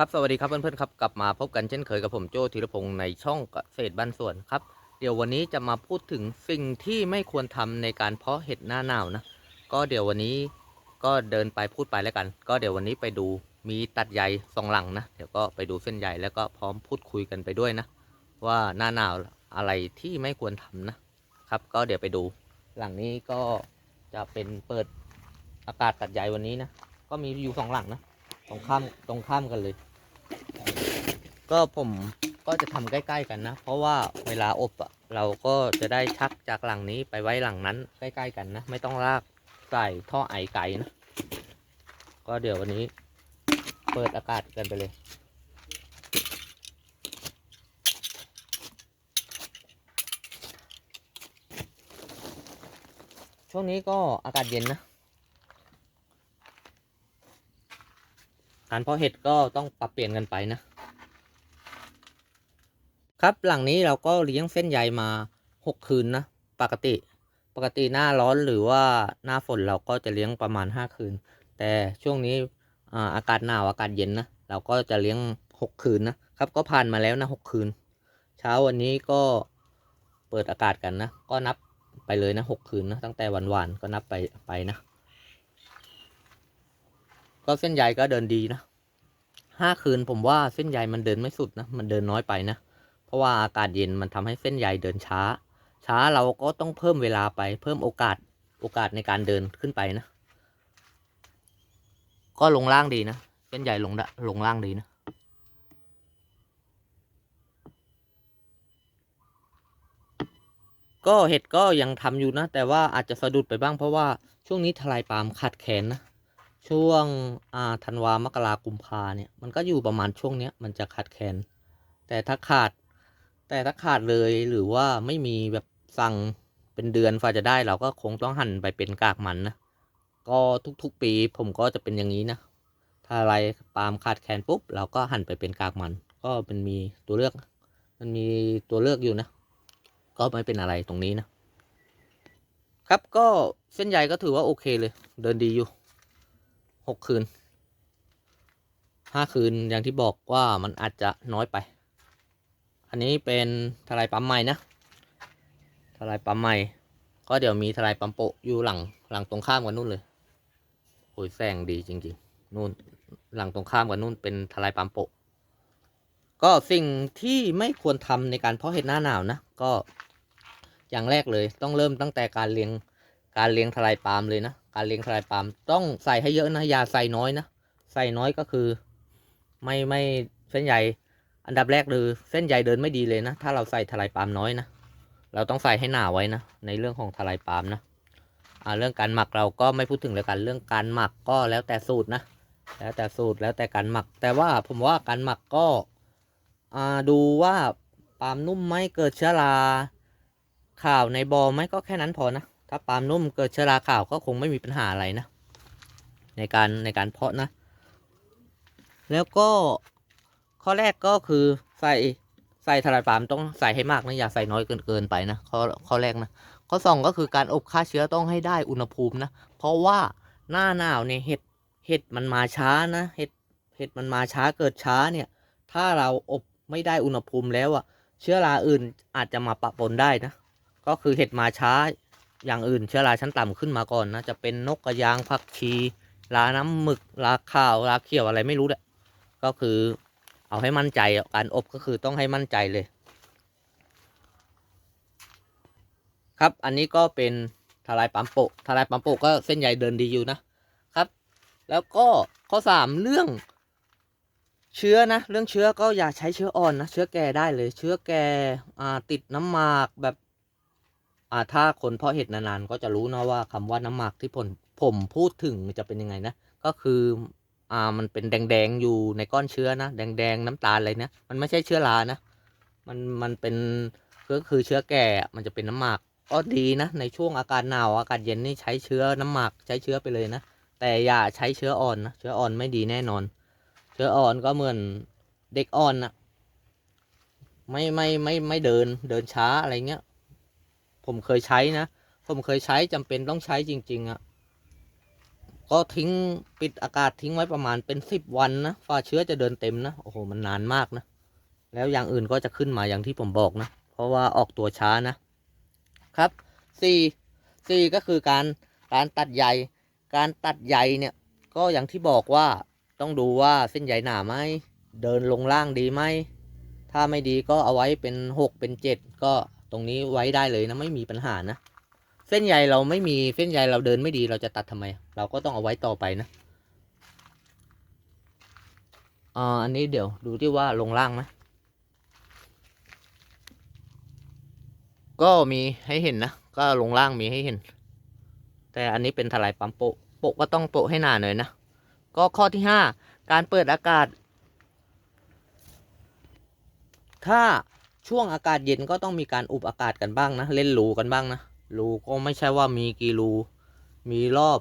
ครับสวัสดีครับเพื่อนๆครับกลับมาพบกันเช่นเคยกับผมโจธีรพงศ์ในช่องเกษตรบ้านสวนครับ เดี๋ยววันนี้จะมาพูดถึงสิ่งที่ไม่ควรทำในการเพาะเห็ดหน้าหนาวนะ ก็เดี๋ยววันนี้ก็เดินไปพูดไปแล้วกัน ก็เดี๋ยววันนี้ไปดูมีตัดใยสองหลังนะ เดี๋ยวก็ไปดูเส้นใยแล้วก็พร้อมพูดคุยกันไปด้วยนะ ว่าหน้าหนาวอะไรที่ไม่ควรทำนะครับ ก็เดี๋ยวไปดู หลังนี้ก็จะเป็นเปิดอากาศตัดใยวันนี้นะก็มีอยู่สองหลังนะตรงข้ามตรงข้ามกันเลย ก็ผมก็จะทำใกล้ๆกันนะ เพราะว่าเวลาอบอะเราก็จะได้ชักจากหลังนี้ไปไว้หลังนั้น ใกล้ๆกันนะ ไม่ต้องลากใส่ท่อไอไก่นะ ก็เดี๋ยววันนี้เปิดอากาศกันไปเลยช่วงนี้ก็อากาศเย็นนะ การเพาะเห็ดก็ต้องปรับเปลี่ยนกันไปนะ ครับหลังนี้เราก็เลี้ยงเส้นใยมาหกคืนนะ ปกติปกติหน้าร้อนหรือว่าหน้าฝนเราก็จะเลี้ยงประมาณห้าคืน แต่ช่วงนี้อาอากาศหนาวอากาศเย็นนะเราก็จะเลี้ยงหกคืนนะครับก็ผ่านมาแล้วนะหกคืน เช้าวันนี้ก็เปิดอากาศกันนะ ก็นับไปเลยนะหกคืนนะตั้งแต่วันวานก็นับไปไปนะ ก็เส้นใยก็เดินดีนะห้าคืนผมว่าเส้นใยมันเดินไม่สุดนะ มันเดินน้อยไปนะ เพราะว่าอากาศเย็นมันทำให้เส้นใยเดินช้า ช้าเราก็ต้องเพิ่มเวลาไปเพิ่มโอกาสโอกาสในการเดินขึ้นไปนะ ก็ลงล่างดีนะเส้นใยลงดะลงล่างดีนะก็เห็ดก็ยังทำอยู่นะ แต่ว่าอาจจะสะดุดไปบ้างเพราะว่าช่วงนี้ทลายปาล์มขาดแคลนนะช่วงอ่าธันวามกรากุมภาเนี่ยมันก็อยู่ประมาณช่วงเนี้ยมันจะขาดแคลนแต่ถ้าขาด แต่ถ้าขาดเลยหรือว่าไม่มีแบบสั่งเป็นเดือนฝ่าจะได้เราก็คงต้องหั่นไปเป็นกากมันนะ ก็ทุกๆปีผมก็จะเป็นอย่างนี้นะ ถ้าอะไรปาล์มขาดแคลนปุ๊บเราก็หั่นไปเป็นกากมัน ก็เป็นมีตัวเลือก มันมีตัวเลือกอยู่นะ ก็ไม่เป็นอะไรตรงนี้นะ ครับก็เส้นใยก็ถือว่าโอเคเลย เดินดีอยู่หกคืนห้าคืนอย่างที่บอกว่ามันอาจจะน้อยไป อันนี้เป็นทลายปั๊มใหม่นะทลายปั๊มใหม่ ก็เดี๋ยวมีทลายปั๊มโปะอยู่หลังหลังตรงข้ามกันนู่นเลยโอ้ยแสงดีจริงๆนู่นหลังตรงข้ามกันนู่นเป็นทลายปั๊มโปะก็สิ่งที่ไม่ควรทำในการเพาะเห็ดหน้าหนาวนะก็อย่างแรกเลยต้องเริ่มตั้งแต่การเลี้ยงการเลี้ยงทลายปาล์มเลยนะ การเลี้ยงทลายปาล์มต้องใส่ให้เยอะนะยาใส่น้อยนะ ใส่น้อยก็คือ ไม่ไม่เส้นใย อันดับแรกเลยเส้นใยเดินไม่ดีเลยนะ ถ้าเราใส่ทลายปาล์มน้อยนะ เราต้องใส่ให้หนาไว้นะ ในเรื่องของทลายปาล์มนะอ่าเรื่องการหมักเราก็ไม่พูดถึงแล้วกันเรื่องการหมักก็แล้วแต่สูตรนะ แล้วแต่สูตรแล้วแต่การหมัก แต่ว่าผมว่าการหมักก็อ่าดูว่าปาล์มนุ่มไหมเกิดเชื้อราข่าวในบอไหมก็แค่นั้นพอนะ ถ้าปาล์มนุ่มเกิดเชื้อราข่าวก็คงไม่มีปัญหาอะไรนะ ในการในการเพาะนะ แล้วก็ ข้อแรกก็คือใส่ใส่ทลายปามต้องใส่ให้มากนะอย่าใส่น้อยเกินเกินไปนะข้อข้อแรกนะข้อสองก็คือการอบฆ่าเชื้อต้องให้ได้อุณหภูมินะเพราะว่าหน้าหนาวเนี่ยเห็ดเห็ดมันมาช้านะเห็ดเห็ดมันมาช้าเกิดช้าเนี่ย ถ้าเราอบไม่ได้อุณหภูมิแล้วอะเชื้อราอื่นอาจจะมาปะปนได้นะก็คือเห็ดมาช้าอย่างอื่นเชื้อราชั้นต่ำขึ้นมาก่อนนะจะเป็นนกกระยางผักชีราน้ำหมึกราข้าวราเขียวอะไรไม่รู้แหละก็คือ เอาให้มั่นใจการอบก็คือต้องให้มั่นใจเลย ครับอันนี้ก็เป็นทลายปั๊มโปะทลายปั๊มโปะก็เส้นใยเดินดีอยู่นะครับ แล้วก็ข้อสามเรื่อง เชื้อนะ เรื่องเชื้อก็อย่าใช้เชื้ออ่อนนะเชื้อแก่ได้เลยเชื้อแก่อ่าติดน้ำหมากแบบอ่าถ้าคนเพาะเห็ดนานๆก็จะรู้นะว่าคำว่าน้ำหมากที่ผมผมพูดถึงจะเป็นยังไงนะก็คือ อ่ามันเป็นแดงๆอยู่ในก้อนเชื้อนะแดงๆน้ำตาลอะไรนะมันไม่ใช่เชื้อรานะมันมันเป็นก็คือเชื้อแก่มันจะเป็นน้ำหมากก็ดีนะในช่วงอากาศหนาวอากาศเย็นนี่ใช้เชื้อน้ำหมากใช้เชื้อไปเลยนะแต่อย่าใช้เชื้ออ่อนนะเชื้ออ่อนไม่ดีแน่นอน เชื้ออ่อนก็เหมือนเด็กอ่อนนะไม่ไม่ไม่ไม่เดินเดินช้าอะไรเงี้ยผมเคยใช้นะ ผมเคยใช้จำเป็นต้องใช้จริง ๆอะ ก็ทิ้งปิดอากาศทิ้งไว้ประมาณเป็นสิบวันนะฟ้าเชื้อจะเดินเต็มนะโอ้โหมันนานมากนะ แล้วอย่างอื่นก็จะขึ้นมาอย่างที่ผมบอกนะ เพราะว่าออกตัวช้านะครับสี่สี่ก็คือการการตัดใยการตัดใยเนี่ย ก็อย่างที่บอกว่าต้องดูว่าเส้นใยหนาไหมเดินลงล่างดีไหมถ้าไม่ดีก็เอาไว้เป็นหกเป็นเจ็ดก็ตรงนี้ไว้ได้เลยนะไม่มีปัญหานะ เส้นใยเราไม่มีเส้นใยเราเดินไม่ดีเราจะตัดทำไม เราก็ต้องเอาไว้ต่อไปนะอ่าอันนี้เดี๋ยวดูที่ว่าลงล่างไหมก็มีให้เห็นนะ ก็ลงล่างมีให้เห็น แต่อันนี้เป็นถลายปั๊มโปะโปะก็ต้องโปะให้หนาหน่อยนะ ก็ข้อที่ห้าการเปิดอากาศ ถ้าช่วงอากาศเย็นก็ต้องมีการอุบอากาศกันบ้างนะ เล่นรูกันบ้างนะ รูก็ไม่ใช่ว่ามีกี่รู มีรอบ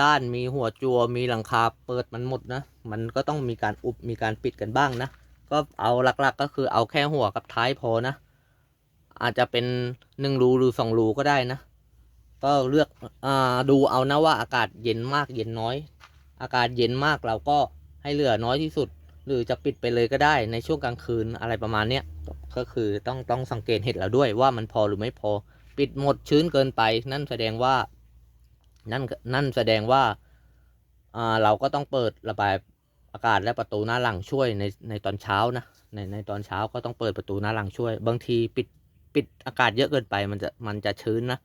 ด้านมีหัวจัว มีหลังคาเปิดมันหมดนะ มันก็ต้องมีการอุบมีการปิดกันบ้างนะ ก็เอาหลักๆก็คือเอาแค่หัวกับท้ายพอนะ อาจจะเป็นหนึ่งรูหรือสองรูก็ได้นะ ก็เลือกอดูเอานะว่าอากาศเย็นมากเย็นน้อย อากาศเย็นมากเราก็ให้เหลือน้อยที่สุด หรือจะปิดไปเลยก็ได้ในช่วงกลางคืนอะไรประมาณเนี้ยก็คือต้องต้องสังเกตเห็ดเราด้วยว่ามันพอหรือไม่พอ ปิดหมดชื้นเกินไป นั่นแสดงว่า นั่นนั่นแสดงว่าอ่าเราก็ต้องเปิดระบายอากาศและประตูหน้าหลังช่วยในในตอนเช้านะในในตอนเช้าก็ต้องเปิดประตูหน้าหลังช่วย บางทีปิดปิดอากาศเยอะเกินไปมันจะมันจะชื้นนะ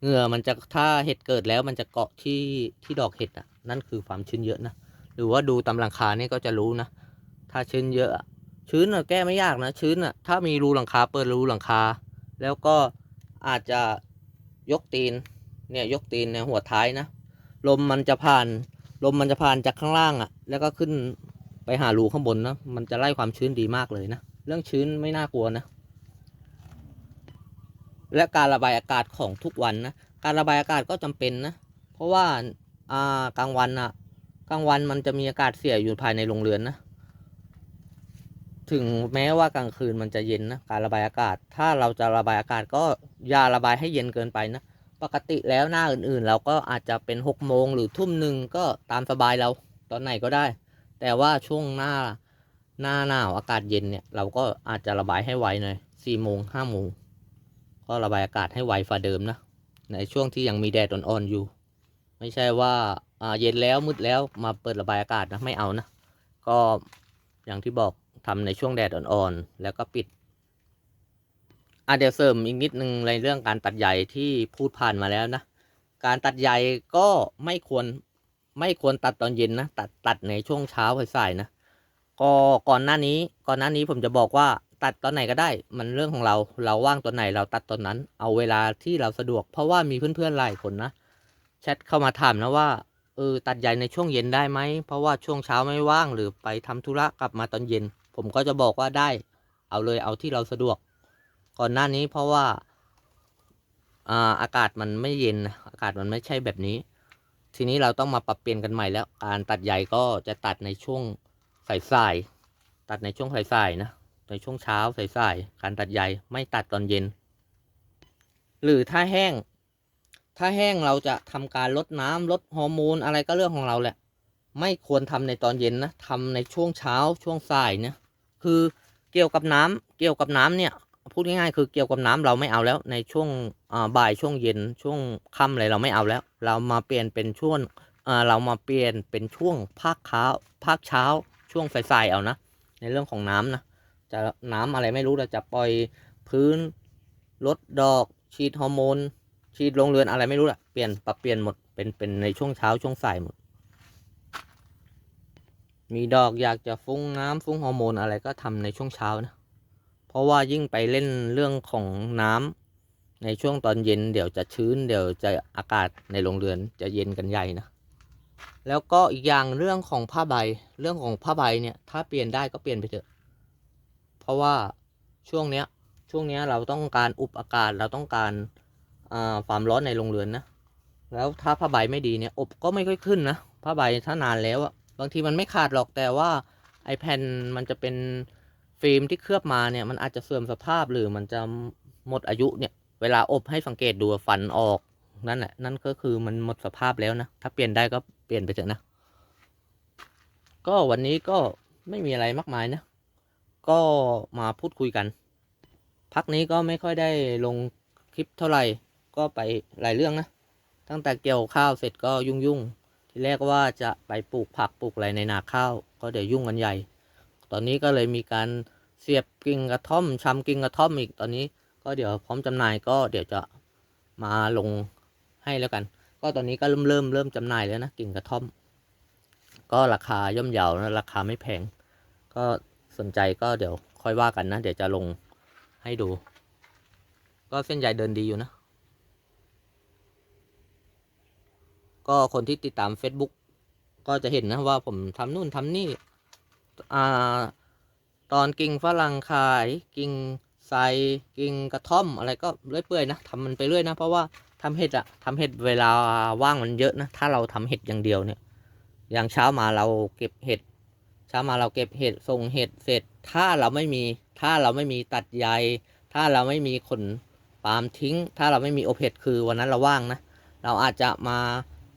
เหงื่อมันจะถ้าเห็ดเกิดแล้วมันจะเกาะที่ที่ดอกเห็ดอะนั่นคือความชื้นเยอะนะหรือว่าดูตำหลังคาเนี่ยก็จะรู้นะถ้าชื้นเยอะอะชื้นอะแก้ไม่ยากนะชื้นอะถ้ามีรูหลังคาเปิดรูหลังคา แล้วก็ อาจจะยกตีนเนี่ยยกตีนในหัวท้ายนะลมมันจะผ่าน ลมมันจะผ่านจากข้างล่างอะแล้วก็ขึ้นไปหารูข้างบนนะมันจะไล่ความชื้นดีมากเลยนะเรื่องชื้นไม่น่ากลัวนะ และการระบายอากาศของทุกวันนะการระบายอากาศก็จำเป็นนะเพราะว่าอ่ากลางวันอะกลางวันมันจะมีอากาศเสียอยู่ภายในโรงเรือนนะ ถึงแม้ว่ากลางคืนมันจะเย็นนะการระบายอากาศ ถ้าเราจะระบายอากาศก็อย่าระบายให้เย็นเกินไปนะ ปกติแล้วหน้าอื่นๆ เราก็อาจจะเป็นหกโมงหรือทุ่มหนึ่งก็ตามสบายเราตอนไหนก็ได้ แต่ว่าช่วงหน้าหน้าหนาวอากาศเย็นเนี่ย เราก็อาจจะระบายให้ไวหน่อยสี่โมงห้าโมงก็ระบายอากาศให้ไวฝ่าเดิมนะในช่วงที่ยังมีแดดอ่อนๆอยู่ ไม่ใช่ว่าอ่าเย็นแล้วมืดแล้วมาเปิดระบายอากาศนะไม่เอานะก็อย่างที่บอก ทำในช่วงแดดอ่อนๆ แล้วก็ปิดอะเดี๋ยวเสริมอีกนิดนึงในเรื่องการตัดใยที่พูดผ่านมาแล้วนะ การตัดใยก็ไม่ควรไม่ควรตัดตอนเย็นนะ ตัดตัดในช่วงเช้าสายๆนะ ก็ก่อนหน้านี้ก่อนหน้านี้ผมจะบอกว่าตัดตอนไหนก็ได้ มันเรื่องของเรา เราว่างตอนไหนเราตัดตอนนั้น เอาเวลาที่เราสะดวก เพราะว่ามีเพื่อนๆหลายคนนะแชทเข้ามาถามนะว่าเออตัดใยในช่วงเย็นได้ไหม เพราะว่าช่วงเช้าไม่ว่างหรือไปทำธุระกลับมาตอนเย็น ผมก็จะบอกว่าได้เอาเลยเอาที่เราสะดวก ก่อนหน้านี้เพราะว่าอาอากาศมันไม่เย็น อากาศมันไม่ใช่แบบนี้ ทีนี้เราต้องมาปรับเปลี่ยนกันใหม่แล้ว การตัดใยก็จะตัดในช่วงสายๆตัดในช่วงสายๆนะ ในช่วงเช้าสายๆการตัดใยไม่ตัดตอนเย็น หรือถ้าแห้ง ถ้าแห้งเราจะทำการลดน้ำลดฮอร์โมนอะไรก็เรื่องของเราแหละ ไม่ควรทำในตอนเย็นนะทำในช่วงเช้าช่วงสายเนี่ย คือเกี่ยวกับน้ำเกี่ยวกับน้ำเนี่ยพูดง่ายๆ คือเกี่ยวกับน้ำเราไม่เอาแล้ว ในช่วงบ่ายช่วงเย็นช่วงค่ำอะไรเราไม่เอาแล้ว เรามาเปลี่ยนเป็นช่วงเรามาเปลี่ยนเป็นช่วงภาคเช้าภาคเช้าช่วงสายๆเอานะ ในเรื่องของน้ำนะจะน้ำอะไรไม่รู้เราจะปล่อยพื้นลดดอก ฉีดฮอร์โมนฉีดลงเรือนอะไรไม่รู้ละเปลี่ยนปรับเปลี่ยนหมดเป็นเป็นในช่วงเช้าช่วงสายหมด มีดอกอยากจะฟุ้งน้ำฟุ้งฮอร์โมนอะไรก็ทำในช่วงเช้านะ เพราะว่ายิ่งไปเล่นเรื่องของน้ำในช่วงตอนเย็นเดี๋ยวจะชื้น เดี๋ยวจะอากาศในโรงเรือนจะเย็นกันใหญ่นะ แล้วก็อีกอย่างเรื่องของผ้าใบเรื่องของผ้าใบเนี่ยถ้าเปลี่ยนได้ก็เปลี่ยนไปเถอะ เพราะว่าช่วงเนี้ยช่วงเนี้ยเราต้องการอุบอากาศเราต้องการความร้อนในโรงเรือนนะ แล้วถ้าผ้าใบไม่ดีเนี่ยอบก็ไม่ค่อยขึ้นนะผ้าใบถ้านานแล้วอะ บางทีมันไม่ขาดหรอกแต่ว่าไอแผ่นมันจะเป็นฟิล์มที่เคลือบมาเนี่ยมันอาจจะเสื่อมสภาพหรือมันจะหมดอายุเนี่ย เวลาอบให้สังเกตดูฟันออกนั่นแหละนั่นก็คือมันหมดสภาพแล้วนะถ้าเปลี่ยนได้ก็เปลี่ยนไปเถอะนะ ก็วันนี้ก็ไม่มีอะไรมากมายนะ ก็มาพูดคุยกัน พักนี้ก็ไม่ค่อยได้ลงคลิปเท่าไหร่ก็ไปหลายเรื่องนะ ตั้งแต่เกี่ยวข้าวเสร็จก็ยุ่งยุ่งๆ ทีแรกว่าจะไปปลูกผักปลูกอะไรในนาข้าว ก็เดี๋ยวยุ่งกันใหญ่ ตอนนี้ก็เลยมีการเสียบกิ่งกระท่อมชำกิ่งกระท่อมอีกตอนนี้ ก็เดี๋ยวพร้อมจำหน่ายก็เดี๋ยวจะมาลงให้แล้วกัน ก็ตอนนี้ก็เริ่มเริ่มเริ่มจำหน่ายแล้วนะกิ่งกระท่อม ก็ราคาย่อมเยานะราคาไม่แพง ก็สนใจก็เดี๋ยวค่อยว่ากันนะ เดี๋ยวจะลงให้ดู ก็เส้นใยเดินดีอยู่นะ ก็คนที่ติดตาม Facebook ก็จะเห็นนะว่าผมทำนู่นทำนี่อ่าตอนกิ่งฝรั่งขายกิ่งไทรกิ่งกระท่อมอะไรก็เรื่อยเปื่อยนะทำมันไปเรื่อยนะ เพราะว่าทำเห็ดอะทำเห็ดเวลาว่างมันเยอะนะ ถ้าเราทำเห็ดอย่างเดียวเนี่ย อย่างเช้ามาเราเก็บเห็ด เช้ามาเราเก็บเห็ดส่งเห็ดเสร็จ ถ้าเราไม่มี ถ้าเราไม่มีตัดใย ถ้าเราไม่มีขนปาล์มทิ้ง ถ้าเราไม่มีอบเห็ดคือวันนั้นเราว่างนะ เราอาจจะมา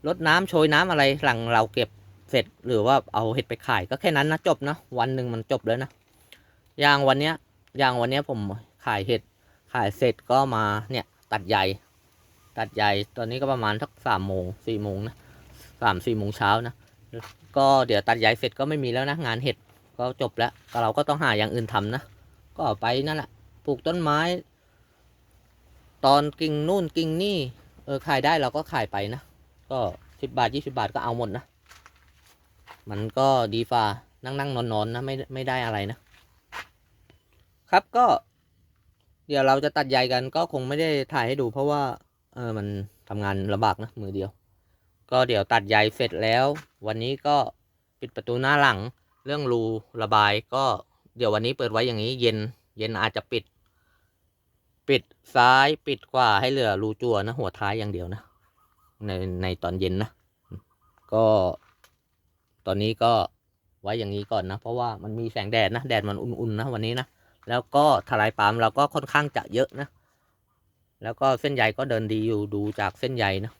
ลดน้ำโชยน้ำอะไรหลังเราเก็บเสร็จหรือว่าเอาเห็ดไปขายก็แค่นั้นนะจบนะวันหนึ่งมันจบแล้วนะอย่างวันเนี้ยอย่างวันเนี้ยผมขายเห็ดขายเสร็จก็มาเนี่ยตัดใยตัดใยตอนนี้ก็ประมาณสักสามโมงสี่โมงนะสามสี่โมงเช้านะก็เดี๋ยวตัดใยเสร็จก็ไม่มีแล้วนะงานเห็ดก็จบแล้วก็เราก็ต้องหาอย่างอื่นทำนะก็ไปนั่นแหละปลูกต้นไม้ ตอนกิ่งนู่นกิ่งนี่เออขายได้เราก็ขายไปนะ ก็สิบบาทยี่สิบาทก็เอาหมดนะ มันก็ดีฟ่านั่งนั่งนอนนอนนะไม่ไม่ได้อะไรนะ ครับก็ เดี๋ยวเราจะตัดใยกันก็คงไม่ได้ถ่ายให้ดู เพราะว่า เออมันทำงานลำบากนะมือเดียว ก็เดี๋ยวตัดใยเสร็จแล้ว วันนี้ก็ปิดประตูหน้าหลัง เรื่องรูระบายก็เดี๋ยววันนี้เปิดไว้อย่างนี้ เย็น เย็นอาจจะปิด ปิดซ้ายปิดขวาให้เหลือรูจั่วนะ หัวท้ายอย่างเดียวนะ ในในตอนเย็นนะ ก็ตอนนี้ก็ไว้อย่างนี้ก่อนนะ เพราะว่ามันมีแสงแดดนะ แดดมันอุ่นๆนะวันนี้นะ แล้วก็ทลายปาล์มเราก็ค่อนข้างจะเยอะนะ แล้วก็เส้นใยก็เดินดีอยู่ดูจากเส้นใยนะ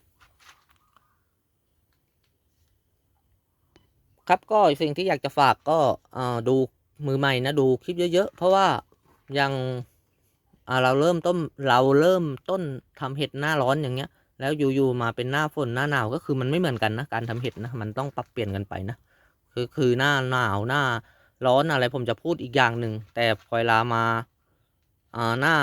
ครับก็สิ่งที่อยากจะฝากก็ดูมือใหม่นะดูคลิปเยอะๆ เพราะว่ายังเราเริ่มต้นเราเริ่มต้นทำเห็ดหน้าร้อนอย่างเงี้ย แล้วอยู่ๆมาเป็นหน้าฝนหน้าหนาวก็คือมันไม่เหมือนกันนะการทำเห็ดนะมันต้องปรับเปลี่ยนกันไปนะคือคือหน้าหนาวหน้าร้อนอะไรผมจะพูดอีกอย่างหนึ่งแต่พอเวลามาอ่าหน้า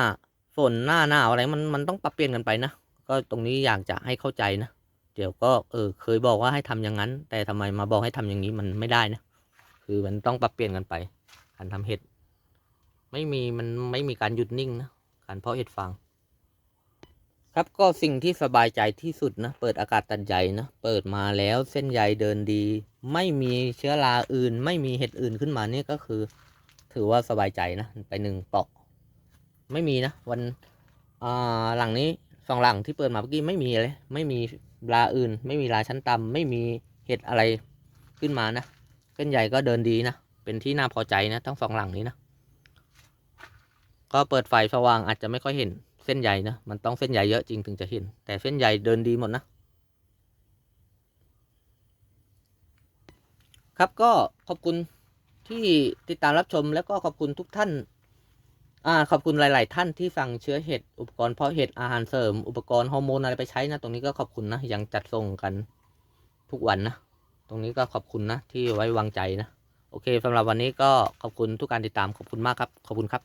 ฝนหน้าหนาวอะไรมันมันต้องปรับเปลี่ยนกันไปนะก็ตรงนี้อยากจะให้เข้าใจนะเดี๋ยวก็เออเคยบอกว่าให้ทำอย่างนั้น แต่ทำไมมาบอกให้ทำอย่างนี้มันไม่ได้นะคือมันต้องปรับเปลี่ยนกันไป การทำเห็ดไม่มีมันไม่มีการหยุดนิ่งนะการเพาะเห็ดฟาง ครับก็สิ่งที่สบายใจที่สุดนะ เปิดอากาศตัดใยนะ เปิดมาแล้วเส้นใยเดินดี ไม่มีเชื้อราอื่น ไม่มีเห็ดอื่นขึ้นมานี่ก็คือ ถือว่าสบายใจนะ ไปหนึ่งเปาะ ไม่มีนะ วันอ่าหลังนี้สองหลังที่เปิดมาเมื่อกี้ไม่มีเลย ไม่มีราอื่น ไม่มีราชั้นต่ำไม่มีเห็ดอะไรขึ้นมานะเส้นใหญ่ก็เดินดีนะ เป็นที่น่าพอใจนะทั้งสองหลังนี้นะ ก็เปิดไฟสว่างอาจจะไม่ค่อยเห็น เส้นใหญ่นะมันต้องเส้นใหญ่เยอะจริงถึงจะเห็น แต่เส้นใหญ่เดินดีหมดนะ ครับก็ขอบคุณที่ติดตามรับชมแล้วก็ขอบคุณทุกท่านอ่าขอบคุณหลาย ๆ ท่านที่สั่งเชื้อเห็ดอุปกรณ์เพาะเห็ดอาหารเสริม อุปกรณ์ฮอร์โมนอะไรไปใช้นะ ตรงนี้ก็ขอบคุณนะยังจัดส่งกันทุกวันนะ ตรงนี้ก็ขอบคุณนะที่ไว้วางใจนะ โอเคสำหรับวันนี้ก็ขอบคุณทุกการติดตามขอบคุณมากครับ ขอบคุณครับ